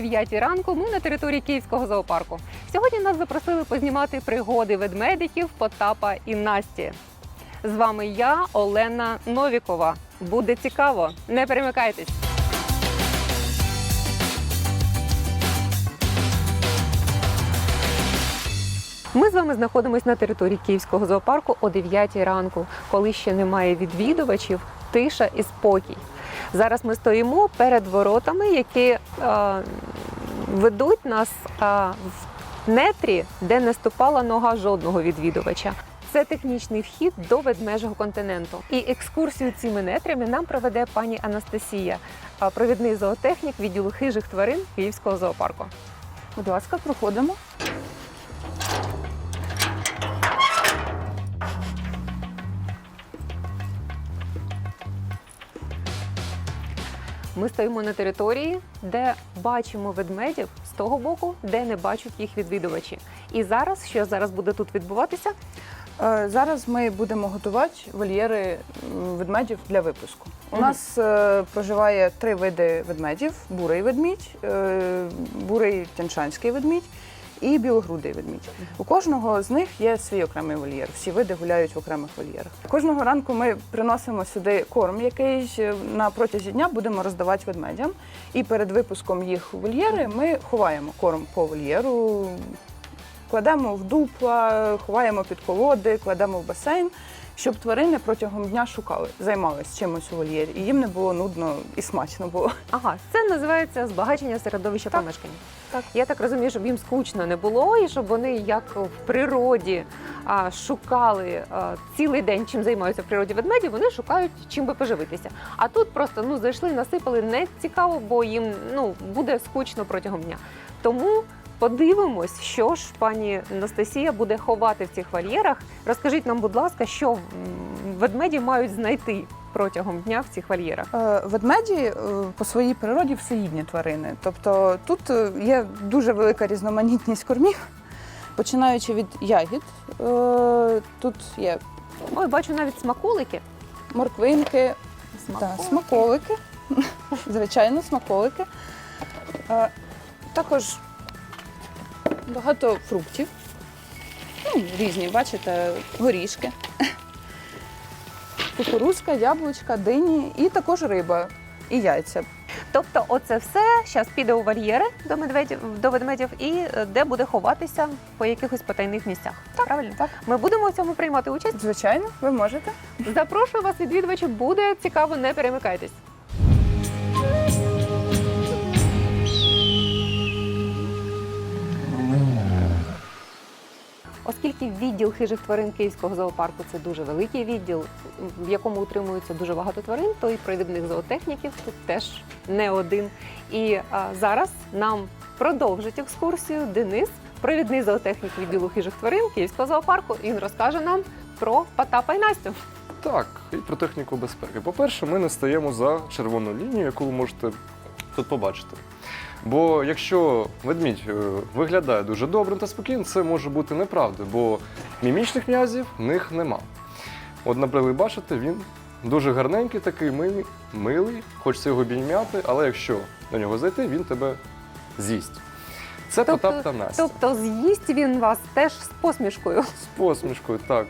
9 ранку ми на території Київського зоопарку. Сьогодні нас запросили познімати пригоди ведмедиків Потапа і Насті. З вами я, Олена Новікова. Буде цікаво, не перемикайтесь. Ми з вами знаходимося на території Київського зоопарку о 9 ранку, коли ще немає відвідувачів, тиша і спокій. Зараз ми стоїмо перед воротами, які е, ведуть нас е, в нетрі, де не ступала нога жодного відвідувача. Це технічний вхід до ведмежого континенту. І екскурсію цими нетрями нам проведе пані Анастасія, е, провідний зоотехнік відділу хижих тварин Київського зоопарку. Будь ласка, проходимо. Ми стоїмо на території, де бачимо ведмедів з того боку, де не бачать їх відвідувачі. І зараз, що зараз буде тут відбуватися, Е, Зараз ми будемо готувати вольєри м, ведмедів для випуску. У Мгм. нас е, проживає три види ведмедів: бурий ведмідь, е, бурий тянчанський ведмідь і білогрудий ведмідь. У кожного з них є свій окремий вольєр. Всі види гуляють в окремих вольєрах. Кожного ранку ми приносимо сюди корм, який е, на протязі дня будемо роздавати ведмедям. І перед випуском їх у вольєри ми ховаємо корм по вольєру, кладемо в дупла, ховаємо під колоди, кладемо в басейн, щоб тварини протягом дня шукали, займалися чимось у вольєрі, і їм не було нудно і смачно було. ага, це називається збагачення середовища Так. помешкання. Так. Я так розумію, щоб їм скучно не було, і щоб вони як в природі а, шукали а, цілий день, чим займаються в природі ведмеді, вони шукають чим би поживитися. А тут просто ну зайшли, насипали не цікаво, бо їм ну буде скучно протягом дня. Тому подивимось, що ж пані Анастасія буде ховати в цих вольєрах. Розкажіть нам, будь ласка, що ведмеді мають знайти протягом дня в цих вольєрах. Е, Ведмеді е, по своїй природі всеїдні тварини. Тобто тут е, є дуже велика різноманітність кормів, починаючи від ягід. Тут є Ой, бачу навіть смаколики. морквинки, та, смаколики, звичайно, смаколики. Також багато фруктів. Ну, різні, бачите, горішки, кукурузка, яблучка, дині і також риба і яйця. Тобто, оце все зараз піде у вольєри до медведів до ведмедів, і е, де буде ховатися по якихось потайних місцях. Правильно? Так. Ми будемо в цьому приймати участь. Звичайно, ви можете. Запрошую вас, відвідувачі, буде цікаво, не перемикайтесь. Оскільки відділ хижих тварин Київського зоопарку це дуже великий відділ, в якому утримується дуже багато тварин, то і провідних зоотехніків тут теж не один. І а, зараз нам продовжить екскурсію Денис, провідний зоотехнік відділу хижих тварин Київського зоопарку. Він розкаже нам про Потапа і Настю. Так, і про техніку безпеки. По-перше, ми не стаємо за червону лінію, яку ви можете тут побачити. Бо якщо ведмідь е, виглядає дуже добрим та спокійним, це може бути неправда, бо мімічних м'язів в них нема. От, наприклад, ви бачите, він дуже гарненький, такий милий, милий, хочеться його обійняти, але якщо до нього зайти, він тебе з'їсть. Це Потап та Настя. тобто з'їсть він вас теж з посмішкою. З посмішкою, так.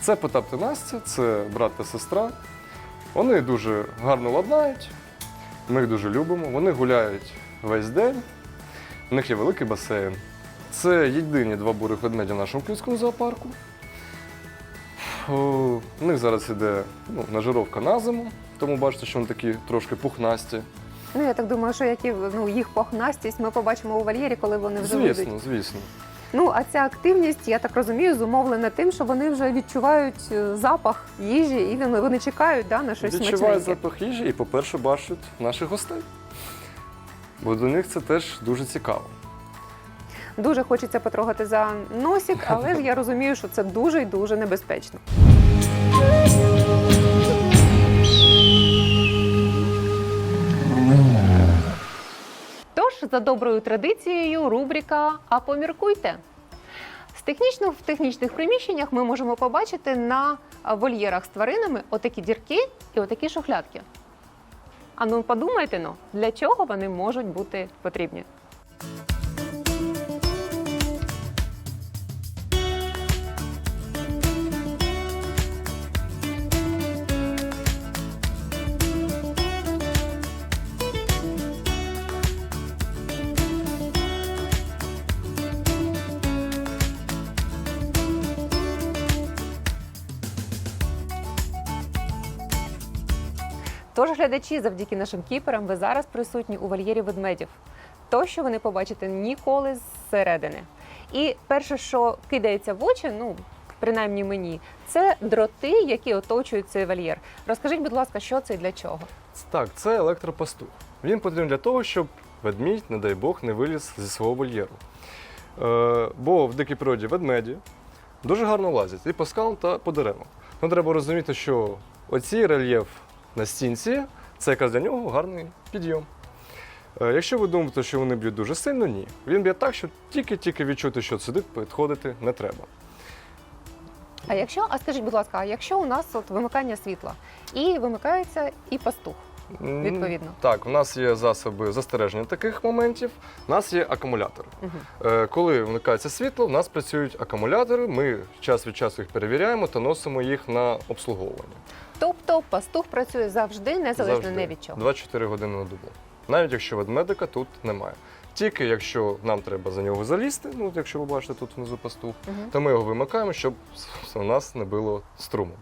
Це Потап та Настя, це брат та сестра. Вони дуже гарно ладнають, ми їх дуже любимо. Вони гуляють весь день. У них є великий басейн. Це єдині два бурих ведмедя в нашому київському зоопарку. У них зараз іде ну, нажировка на зиму, тому бачите, що вони такі трошки пухнасті. Ну я так думаю, що які ну їх похнастість ми побачимо у вольєрі, коли вони вже вийдуть. Звісно, звісно. Ну а ця активність, я так розумію, зумовлена тим, що вони вже відчувають е, запах їжі, і вони, вони чекають да, на щось Відчувають смачненьке. запах їжі і, по-перше, бачать наших гостей. Бо до них це теж дуже цікаво. Дуже хочеться потрогати за носик, але ж я розумію, що це дуже і дуже небезпечно. Тож, за доброю традицією, рубрика А поміркуйте. З технічно в технічних приміщеннях ми можемо побачити на вольєрах з тваринами отакі дірки і отакі шухлядки. А ну подумайте ну, для чого вони можуть бути потрібні. Тож, глядачі, завдяки нашим кіперам, ви зараз присутні у вольєрі ведмедів. То, що ви не побачите ніколи зсередини. І перше, що кидається в очі, ну принаймні мені, це дроти, які оточують цей вольєр. Розкажіть, будь ласка, що це і для чого? Так, це електропастух. Він потрібен для того, щоб ведмідь, не дай Бог, не виліз зі свого вольєру. Е, бо в дикій природі ведмеді дуже гарно лазять і по скалам та по деревам. Ну, треба розуміти, що оцій рельєф на стінці це якраз для нього гарний підйом. Е, якщо ви думаєте, що вони б'ють дуже сильно, ні. Він б'є так, що тільки-тільки відчути, що сюди підходити не треба. А якщо, а скажіть, будь ласка, а якщо у нас от вимикання світла і вимикається і пастух? Відповідно. Так, у нас є засоби застереження таких моментів. У нас є акумулятори. Угу. Коли вмикається світло, у нас працюють акумулятори. Ми час від часу їх перевіряємо та носимо їх на обслуговування. Тобто пастух працює завжди, незалежно не від чого. 24 години на добу. Навіть якщо ведмедика тут немає. Тільки якщо нам треба за нього залізти, ну якщо ви бачите тут внизу пастух, Мгм. то ми його вимикаємо, щоб у нас не було струму.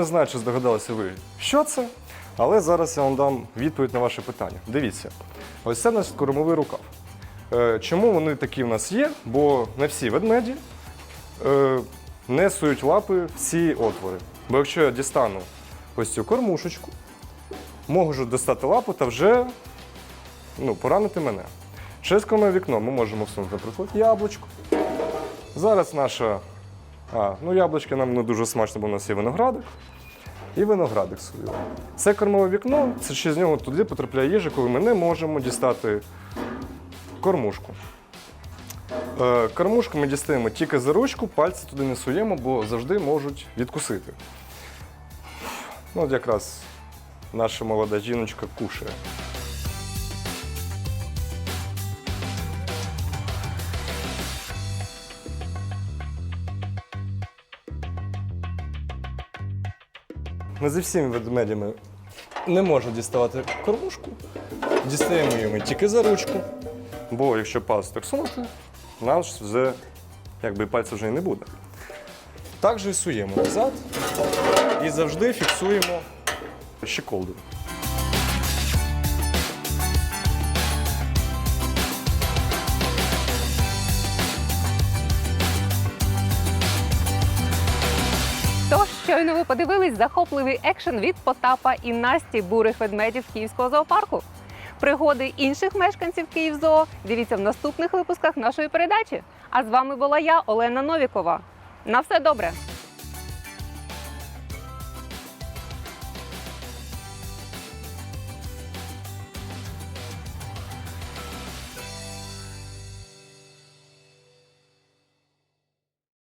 Не знаю, чи здогадалися ви, що це, але зараз я вам дам відповідь на ваше питання. Дивіться, ось це наш кормовий рукав. Е, Чому вони такі в нас є? Бо не всі ведмеді е, несують лапи в ці отвори. Бо якщо я дістану ось цю кормушечку, можу достати лапу та вже ну, поранити мене. Через кормове вікно ми можемо всунути, наприклад, яблучко. Зараз наша а, ну яблучки нам не дуже смачно, бо у нас є виноградик. І виноградик свою. Це кормове вікно, це ще з нього туди потрапляє їжа, коли ми не можемо дістати кормушку. Е, кормушку ми дістаємо тільки за ручку, пальці туди не суємо, бо завжди можуть відкусити. Ну, от якраз наша молода жіночка кушає. Не зі всіми ведмедями не можна діставати кормушку. Дістаємо її ми тільки за ручку. Бо якщо палець так сунути, нас вже якби пальця вже і не буде. Так же суємо назад і завжди фіксуємо щеколдою. Щойно ви подивились захопливий екшен від Потапа і Насті бурих ведмедів Київського зоопарку. Пригоди інших мешканців Київзоо дивіться в наступних випусках нашої передачі. А з вами була я, Олена Новікова. На все добре!